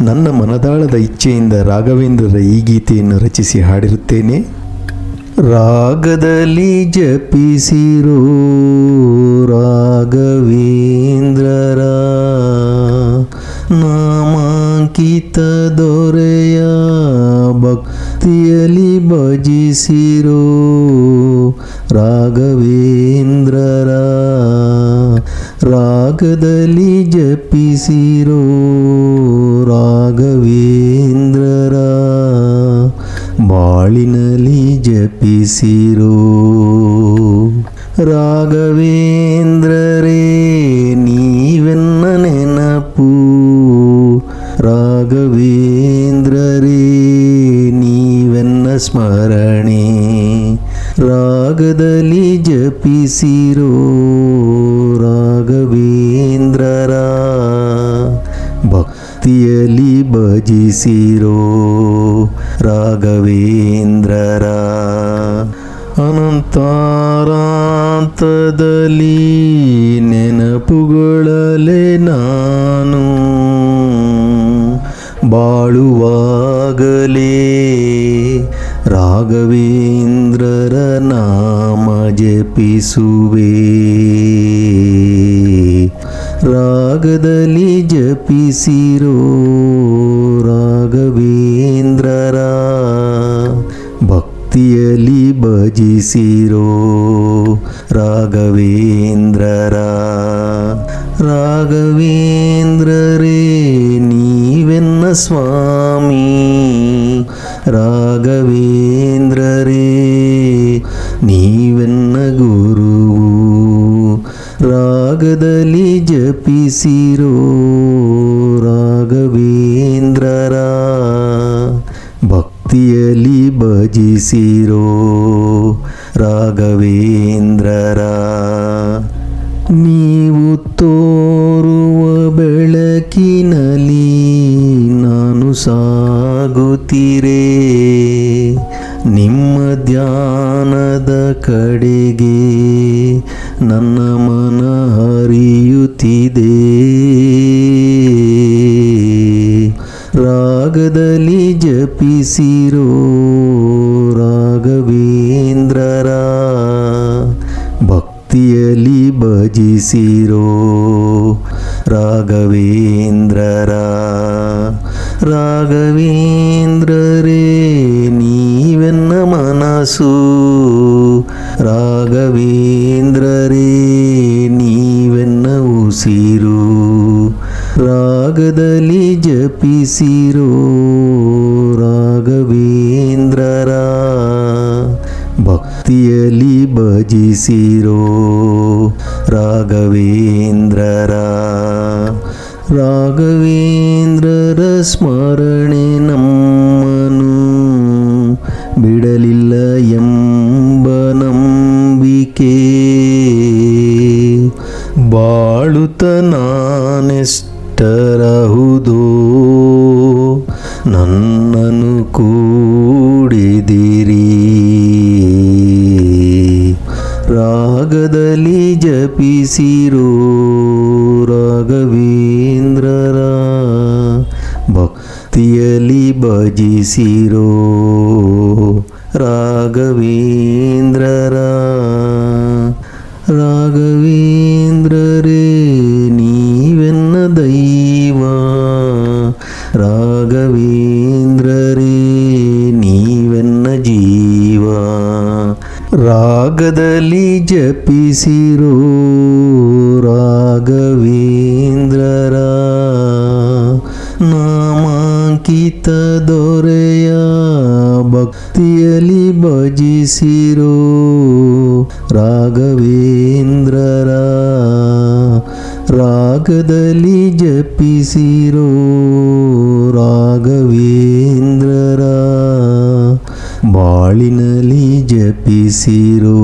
ನನ್ನ ಮನದಾಳದ ಇಚ್ಛೆಯಿಂದ ರಾಘವೇಂದ್ರರ ಈ ಗೀತೆಯನ್ನು ರಚಿಸಿ ಹಾಡಿರುತ್ತೇನೆ. ರಾಗದಲ್ಲಿ ಜಪಿಸಿರೋ ರಾಘವೇಂದ್ರರ ನಾಮಾಂಕಿತ ದೊರೆಯ ಭಕ್ತಿಯಲ್ಲಿ ಭಜಿಸಿರೋ ರಾಘವೇಂದ್ರರ ರಾಗದಲ್ಲಿ ಜಪಿಸಿರೋ ರಾಘವೇಂದ್ರರ ಬಾಳಿನಲ್ಲಿ ಜಪಿಸಿರೋ ರಾಘವೇಂದ್ರರೇ ನೀವೆನ್ನ ನೆನಪು? ರಾಘವೇಂದ್ರರೇ ನೀವೆನ್ನ ಸ್ಮರಣೆ? ರಾಗದಲ್ಲಿ ಜಪಿಸಿರೋ ಭಜಿಸಿರೋ ರಾಘವೇಂದ್ರರ ಅನಂತಾರಾಂತದಲ್ಲಿ ನೆನಪುಗಳಲೆ ನಾನು. ಬಾಳುವಾಗಲೇ ರಾಘವೇಂದ್ರರ ನಾಮ ಜಪಿಸುವೆ. ರಾಗದಲ್ಲಿ ಜಪಿಸಿರೋ ಭಜಿಸಿರೋ ರಾಘವೇಂದ್ರರ. ರಾಘವೇಂದ್ರರೇ ನೀವೆನ್ನ ಸ್ವಾಮಿ? ರಾಘವೇಂದ್ರರೇ ನೀವೆನ್ನ ಗುರು ರಾಗದಲ್ಲಿ ಜಪಿಸಿರೋ ಭಕ್ತಿಯಲ್ಲಿ ಭಜಿಸಿರೋ ರಾಘವೇಂದ್ರರ. ನೀವು ತೋರುವ ಬೆಳಕಿನಲ್ಲಿ ನಾನು ಸಾಗುತ್ತೀರೇ. ನಿಮ್ಮ ಧ್ಯಾನದ ಕಡೆಗೆ ನನ್ನ ಮನ ಹರಿಯುತ್ತಿದೆ. ರಾಗದಲ್ಲಿ ಜಪಿಸಿರೋ ರಾಘವೇಂದ್ರರ ಭಕ್ತಿಯಲ್ಲಿ ಭಜಿಸಿರೋ ರಾಘವೇಂದ್ರರ ರಾಘವೇಂದ್ರರೇ ನೀವೆನ್ನ ಮನಸ್ಸು? ರಾಘವೇಂದ್ರರೇ ನೀವೆನ್ನ ಉಸಿರು? ರಾಗದಲ್ಲಿ ಜಪಿಸಿರೋ ರಾಘವೇಂದ್ರರ ಭಕ್ತಿಯಲ್ಲಿ ಭಜಿಸಿರೋ ರಾಘವೇಂದ್ರರ ರಾಘವೇಂದ್ರರ ಸ್ಮರಣೆ ನಮ್ಮನು ಬಿಡಲಿಲ್ಲ ಎಂಬ ನಂಬಿಕೆ. ರಾಗದಲ್ಲಿ ಜಪಿಸಿರು ರಾಘವೇಂದ್ರರ ಭಕ್ತಿಯಲ್ಲಿ ಭಜಿಸಿರೋ ರಾಘವೇಂದ್ರರ. ರಾಘವೇಂದ್ರರೇ ನೀವೆನ್ನ ದೈವ? ರಾಘವೇಂದ್ರರೇ ನೀವೆನ್ನ ಜೀವ? ರಾಗದಲ್ಲಿ ಜಪಿಸಿರೋ ರಾಘವೇಂದ್ರರ ನಾಮಾಂಕಿತ ದೊರೆಯ ಭಕ್ತಿಯಲ್ಲಿ ಭಜಿಸಿರೋ ರಾಘವೇಂದ್ರರ ರಾಗದಲ್ಲಿ ಜಪಿಸಿರೋ ರಾಘವೇಂದ್ರರ ಬಾಳಿನಲ್ಲಿ ಜಪಿಸಿರೋ